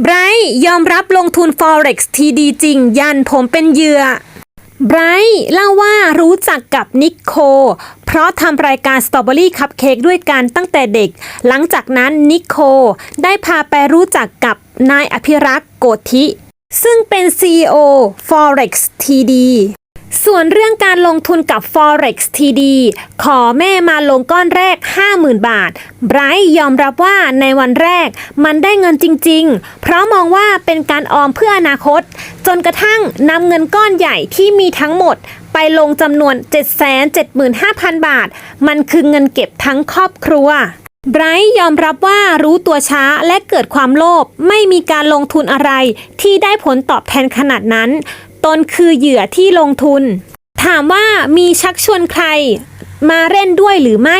ไบรท์ยอมรับลงทุน Forex ทีดีจริง ยันผมเป็นเหยื่อไบรท์เล่าว่ารู้จักกับนิโค เพราะทำรายการสตรอเบอรี่คัพเค้กด้วยกันตั้งแต่เด็ก หลังจากนั้นนิโคได้พาไปรู้จักกับนายอภิรักษ์โกธิ ซึ่งเป็น CEO Forex TD ส่วนเรื่องการลงทุนกับ Forex TD ขอแม่มาลงก้อนแรก 50,000 บาทไบรท์ยอมรับว่าในวันแรกมันได้เงินจริง ๆ เพราะมองว่าเป็นการออมเพื่ออนาคต จนกระทั่งนำเงินก้อนใหญ่ที่มีทั้งหมดไปลงจำนวน 775,000 บาท มันคือเงินเก็บทั้งครอบครัวไบรท์ยอมรับว่ารู้ตัวช้าและเกิดความโลภไม่มีการลงทุนอะไรที่ได้ผลตอบแทนขนาดนั้น ตนคือเหยื่อที่ลงทุน ถามว่ามีชักชวนใครมาเล่นด้วยหรือไม่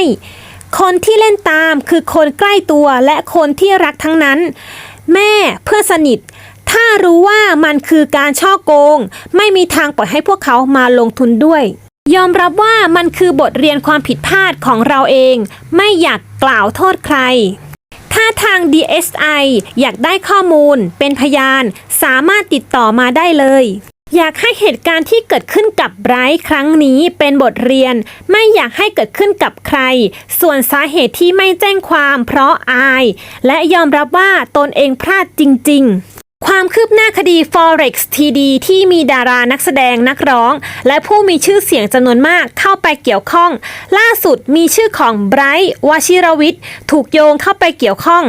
คนที่เล่นตามคือคนใกล้ตัวและคนที่รักทั้งนั้น แม่เพื่อนสนิท ถ้ารู้ว่ามันคือการช่อโกง ไม่มีทางปล่อยให้พวกเขามาลงทุนด้วย ยอมรับว่ามันคือบทเรียนความผิดพลาดของเราเอง ไม่อยากกล่าวโทษใครถ้าทาง DSI อยากได้ข้อมูลเป็นพยาน สามารถติดต่อมาได้เลย อยากให้เหตุการณ์ที่เกิดขึ้นกับไบรท์ครั้งนี้เป็นบทเรียน ไม่อยากให้เกิดขึ้นกับใคร ส่วนสาเหตุที่ไม่แจ้งความเพราะอาย และยอมรับว่าตนเองพลาดจริง ๆความคืบหน้าคดี Forex TD ที่มีดารานักแสดงนักร้อง และผู้มีชื่อเสียงจำนวนมากเข้าไปเกี่ยวข้อง ล่าสุดมีชื่อของไบรท์วชิรวิทย์ ถูกโยงเข้าไปเกี่ยวข้อง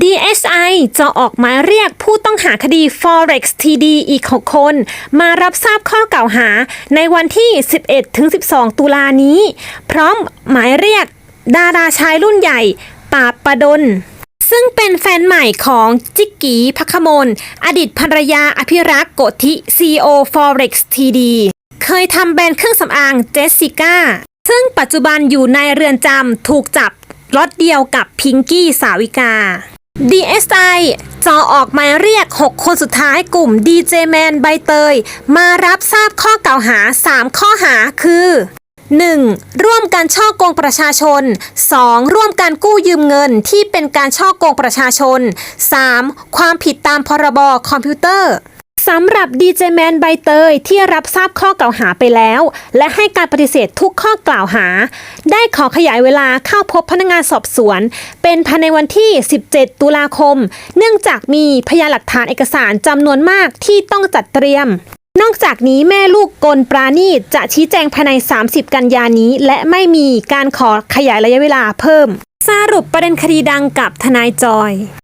DSI จะออกหมายเรียกผู้ต้องหาคดี Forex TD อีก 6 คน มารับทราบข้อกล่าวหาในวันที่ 11-12 ตุลานี้ พร้อมหมายเรียกดาราชายรุ่นใหญ่ปาประดน ซึ่งเป็นแฟนใหม่ของจิกกีพักขมลอดีตภรรยาอภิรักษ์โกธิ CEO Forex TD เคยทำแบรนด์เครื่องสำอางเจสสิก้า ซึ่งปัจจุบันอยู่ในเรือนจำถูกจับล็อตเดียวกับพิงกี้สาวิกา DSI จะออกหมายเรียก 6 คนสุดท้ายกลุ่ม DJ Man ใบเตย มารับทราบข้อกล่าวหา 3 ข้อหาคือ 1. ร่วมกันช่อโกงประชาชน 2. ร่วมกันกู้ยืมเงินที่เป็นการช่อโกงประชาชน 3. ความผิดตามพรบคอมพิวเตอร์ สำหรับดีเจแมนใบเตยที่รับทราบข้อกล่าวหาไปแล้ว และให้การปฏิเสธทุกข้อกล่าวหา ได้ขอขยายเวลาเข้าพบพนักงานสอบสวน เป็นภายในวันที่ 17 ตุลาคม เนื่องจากมีพยานหลักฐานเอกสารจำนวนมากที่ต้องจัดเตรียม นอกจากนี้แม่ลูกกลปราณีจะชี้แจงภายใน 30 กันยานี้ และไม่มีการขอขยายระยะเวลาเพิ่ม สรุปประเด็นคดีดังกับทนายจอย